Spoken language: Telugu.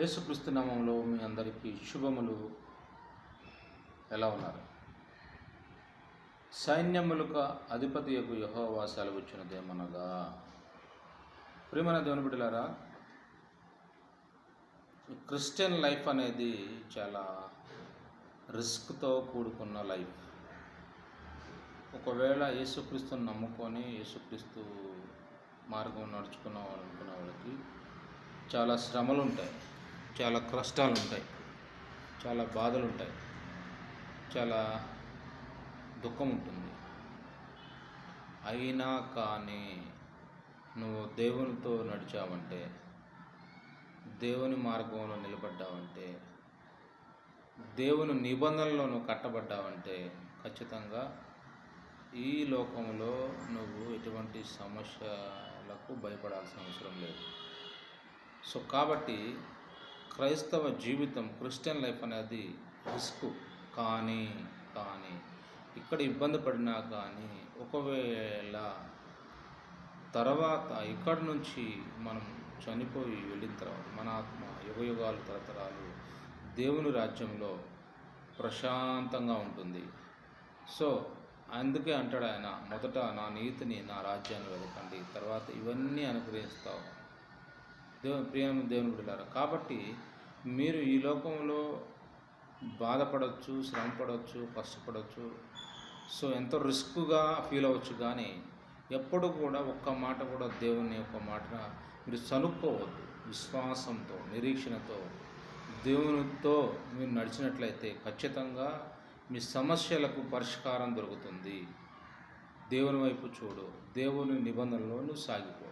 యేసుక్రీస్తు నామంలో మీ అందరికీ శుభములు. ఎలా ఉన్నారు? సైన్యములకు అధిపతి యొక్క యహోవా సెలవిచ్చినదేమనగా. ప్రియమైన దేవుని బిడ్డలారా క్రిస్టియన్ లైఫ్ అనేది చాలా రిస్క్తో కూడుకున్న లైఫ్. ఒకవేళ యేసుక్రీస్తుని నమ్ముకొని యేసుక్రీస్తు మార్గం నడుచుకున్నాం అనుకున్న వాళ్ళకి చాలా శ్రమలు ఉంటాయి చాలా కష్టాలు ఉంటాయి చాలా బాధలు ఉంటాయి చాలా దుఃఖం ఉంటుంది అయినా కానీ నువ్వు దేవునితో నడిచావంటే దేవుని మార్గంలో నిలబడ్డావంటే దేవుని నిబంధనలో నువ్వు కట్టబడ్డావంటే ఖచ్చితంగా ఈ లోకంలో నువ్వు ఎటువంటి సమస్యలకు భయపడాల్సిన అవసరం లేదు. సో కాబట్టి క్రైస్తవ జీవితం క్రిస్టియన్ లైఫ్ అనేది రిస్క్. కానీ కానీ ఇక్కడ ఇబ్బంది పడినా కానీ ఒకవేళ తర్వాత ఇక్కడి నుంచి మనం చనిపోయి వెళ్ళిన తర్వాత మన ఆత్మ యుగయుగాలు తరతరాలు దేవుని రాజ్యంలో ప్రశాంతంగా ఉంటుంది. సో అందుకే అంటాడు ఆయన మొదట నా నీతిని నా రాజ్యాన్ని వెతకండి తర్వాత ఇవన్నీ అనుగ్రహిస్తావు. దేవుని ప్రియమైన దేవుని బిడ్డలారా కాబట్టి మీరు ఈ లోకంలో బాధపడవచ్చు శ్రమ పడవచ్చు కష్టపడవచ్చు సో ఎంతో రిస్క్గా ఫీల్ అవ్వచ్చు కానీ ఎప్పుడు కూడా ఒక్క మాట కూడా దేవుని యొక్క మాట మీరు చనుక్కోవద్దు. విశ్వాసంతో నిరీక్షణతో దేవునితో మీరు నడిచినట్లయితే ఖచ్చితంగా మీ సమస్యలకు పరిష్కారం దొరుకుతుంది. దేవుని వైపు చూడు దేవుని నిబంధనలో నువ్వు సాగిపో